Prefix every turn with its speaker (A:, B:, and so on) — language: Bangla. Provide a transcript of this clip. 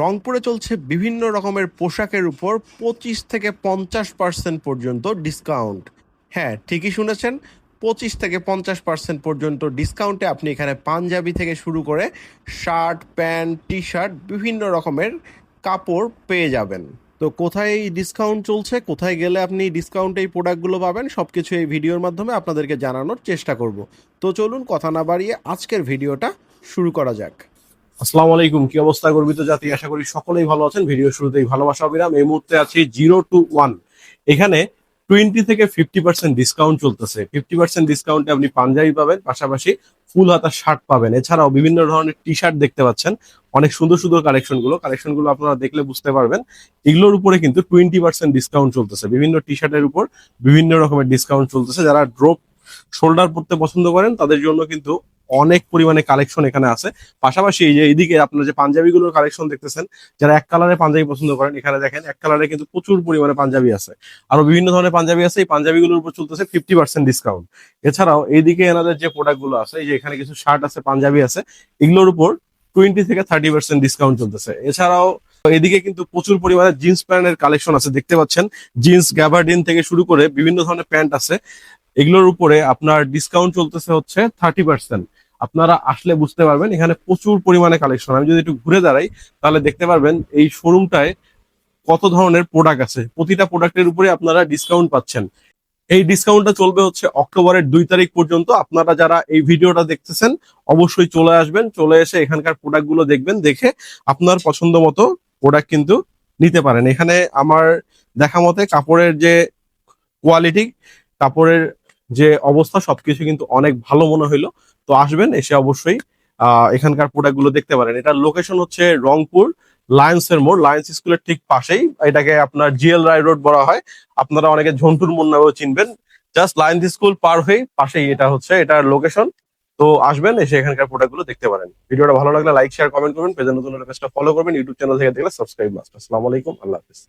A: রংপুরে চলছে বিভিন্ন রকমের পোশাকের উপর পঁচিশ থেকে পঞ্চাশ পার্সেন্ট পর্যন্ত ডিসকাউন্ট হ্যাঁ ঠিকই শুনেছেন, পঁচিশ থেকে পঞ্চাশ পার্সেন্ট পর্যন্ত ডিসকাউন্টে আপনি এখানে পাঞ্জাবি থেকে শুরু করে শার্ট, প্যান্ট টি শার্ট বিভিন্ন রকমের কাপড় পেয়ে যাবেন। তো কোথায় এই ডিসকাউন্ট চলছে? কোথায় গেলে আপনি ডিসকাউন্টে এই প্রোডাক্টগুলো পাবেন? সব কিছু এই ভিডিওর মাধ্যমে আপনাদেরকে জানানোর চেষ্টা করব। তো চলুন, কথা না বাড়িয়ে আজকের ভিডিওটা শুরু করা যাক।
B: আসসালামু আলাইকুম, কি অবস্থা গর্বিত জাতি? আশা করি সকলেই ভালো আছেন। ভিডিও শুরুতেই ভালোবাসা, অবিরাম। এই মুহূর্তে আছি জিরো টু ওয়ান এখানে টোয়েন্টি থেকে ফিফটি পার্সেন্ট ডিসকাউন্ট চলতেছে। ফিফটি পার্সেন্ট ডিসকাউন্টে আপনি পাঞ্জাবি পাবেন, পাশাপাশি ফুল হাতা শার্ট পাবেন। এছাড়াও বিভিন্ন ধরনের টি শার্ট দেখতে পাচ্ছেন। অনেক সুন্দর সুন্দর কালেকশনগুলো কালেকশনগুলো আপনারা দেখলে বুঝতে পারবেন। এগুলোর উপরে কিন্তু টোয়েন্টি পার্সেন্ট ডিসকাউন্ট চলতেছে। বিভিন্ন টি শার্টের উপর বিভিন্ন রকমের ডিসকাউন্ট চলতেছে। যারা ড্রপ শোল্ডার পড়তে পছন্দ করেন, তাদের জন্য কিন্তু অনেক পরিমাণে কালেকশন এখানে আছে। পাশাপাশি এই যে এইদিকে আপনারা যে পাঞ্জাবিগুলোর কালেকশন দেখতেছেন, যারা এক কালারের পাঞ্জাবি পছন্দ করেন, এখানে দেখেন এক কালারে কিন্তু প্রচুর পরিমাণে পাঞ্জাবি আছে। আরও বিভিন্ন ধরনের পাঞ্জাবি আছে, এই পাঞ্জাবিগুলোর উপর চলতেছে ফিফটি পার্সেন্ট ডিসকাউন্ট এছাড়াও এইদিকে এনাদের যে প্রোডাক্টগুলো আছে, এই যে এখানে কিছু শার্ট আছে, পাঞ্জাবি আছে, এগুলোর উপর টোয়েন্টি থেকে থার্টি পার্সেন্ট ডিসকাউন্ট চলতেছে। এছাড়াও এদিকে কিন্তু প্রচুর পরিমাণে জিন্স প্যান্টের কালেকশন আছে, দেখতে পাচ্ছেন। জিন্স গ্যাবার্ডিন থেকে শুরু করে বিভিন্ন ধরনের প্যান্ট আছে। এগুলোর উপরে আপনার ডিসকাউন্ট চলতেছে হচ্ছে থার্টি পার্সেন্ট আপনারা আসলে বুঝতে পারবেন, এখানে প্রচুর পরিমাণে কালেকশন আমি যদি একটু ঘুরে দাঁড়াই, তাহলে দেখতে পারবেন এই শোরুমটায় কত ধরনের প্রোডাক্ট আছে। প্রতিটা প্রোডাক্টের উপরে আপনারা ডিসকাউন্ট পাচ্ছেন। এই ডিসকাউন্টটা চলবে হচ্ছে অক্টোবরের দুই তারিখ পর্যন্ত। আপনারা যারা এই ভিডিওটা দেখতেছেন, অবশ্যই চলে আসবেন, চলে এসে এখানকার প্রোডাক্টগুলো দেখবেন, দেখে আপনার পছন্দ মতো প্রোডাক্ট কিন্তু নিতে পারেন। এখানে আমার দেখা মতে কাপড়ের যে কোয়ালিটি কাপড়ের যে অবস্থা সবকিছু কিন্তু অনেক ভালো মনে হইল। তো আসবেন, এসে অবশ্যই এখানকার প্রোডাক্টগুলো দেখতে পারেন। এটার লোকেশন হচ্ছে রংপুর লায়ন্সের মোড়। লায়ন্স স্কুলের ঠিক পাশেই। এটাকে আপনার জিএল রায় রোড বলা হয়। আপনারা অনেকে ঝন্টুর মোড় নামেও চিনবেন। জাস্ট লায়ন্স স্কুল পার হয়ে পাশেই এটা হচ্ছে, এটার লোকেশন তো আসবেন, এসে এখানকার প্রোডাক্টগুলো দেখতে পারেন। ভিডিওটা ভালো লাগলে লাইক শেয়ার কমেন্ট করবেন। পেজের নতুন ফলো করবেন। ইউটিউব চ্যানেল থেকে দেখলে সাবস্ক্রাইব মাস্ট আসসালামু আলাইকুম। আল্লাহ হাফিজ।